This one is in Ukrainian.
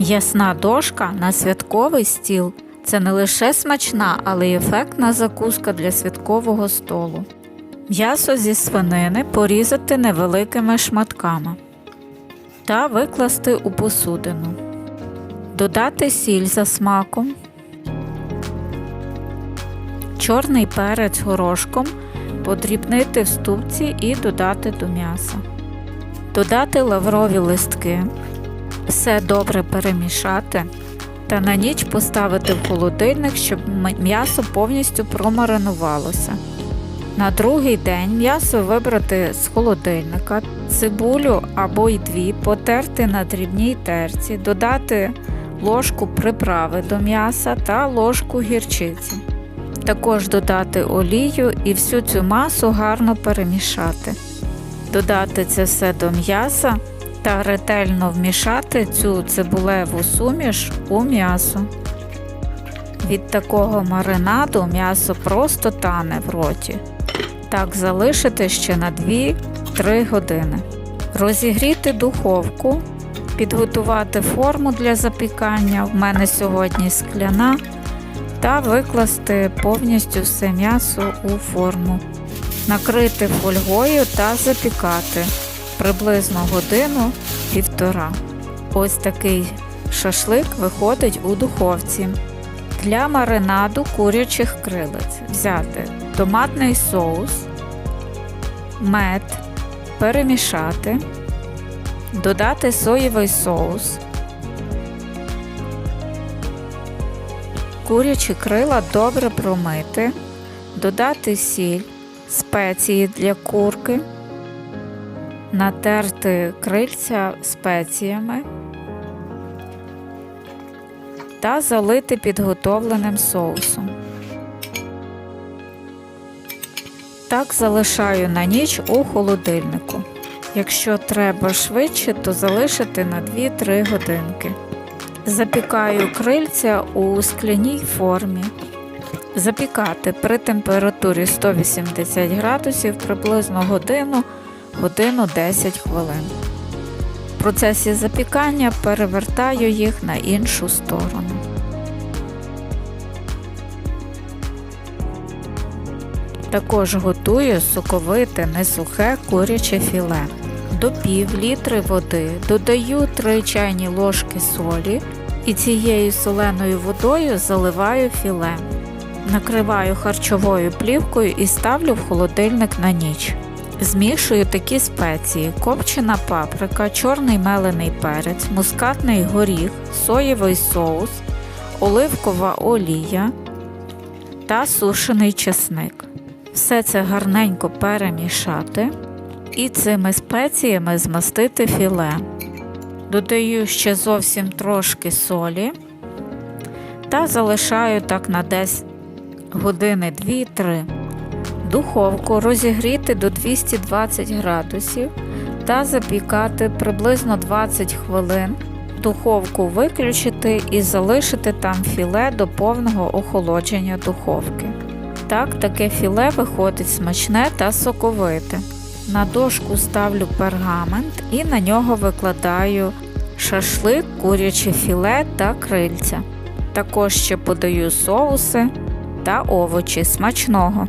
Ясна дошка на святковий стіл це не лише смачна, але й ефектна закуска для святкового столу. М'ясо зі свинини порізати невеликими шматками та викласти у посудину. Додати сіль за смаком, чорний перець горошком, подрібнити в ступці і додати до м'яса. Додати лаврові листки, все добре перемішати та на ніч поставити в холодильник, щоб м'ясо повністю промаринувалося. На другий день м'ясо вибрати з холодильника, цибулю або й дві потерти на дрібній терці, додати ложку приправи до м'яса та ложку гірчиці. Також додати олію і всю цю масу гарно перемішати. Додати це все до м'яса та ретельно вмішати цю цибулеву суміш у м'ясо. Від такого маринаду м'ясо просто тане в роті. Так залишити ще на 2-3 години. Розігріти духовку, підготувати форму для запікання. В мене сьогодні скляна, та викласти повністю все м'ясо у форму. Накрити фольгою та запікати приблизно годину півтора. Ось такий шашлик виходить у духовці. Для маринаду курячих крилець взяти томатний соус, мед, перемішати, додати соєвий соус, курячі крила добре промити, додати сіль, спеції для курки, натерти крильця спеціями та залити підготовленим соусом. Так залишаю на ніч у холодильнику. Якщо треба швидше, то залишити на 2-3 годинки. Запікаю крильця у скляній формі. Запікати при температурі 180 градусів приблизно годину, годину 10 хвилин. В процесі запікання перевертаю їх на іншу сторону. Також готую соковите несухе куряче філе. До пів літри води додаю 3 чайні ложки солі і цією соленою водою заливаю філе. Накриваю харчовою плівкою і ставлю в холодильник на ніч. Змішую такі спеції: копчена паприка, чорний мелений перець, мускатний горіх, соєвий соус, оливкова олія та сушений чесник. Все це гарненько перемішати і цими спеціями змастити філе. Додаю ще зовсім трошки солі та залишаю так на десь години 2-3. Духовку розігріти до 220 градусів та запікати приблизно 20 хвилин. Духовку виключити і залишити там філе до повного охолодження духовки. Так, таке філе виходить смачне та соковите. На дошку ставлю пергамент і на нього викладаю шашлик, куряче філе та крильця. Також ще подаю соуси та овочі смачного.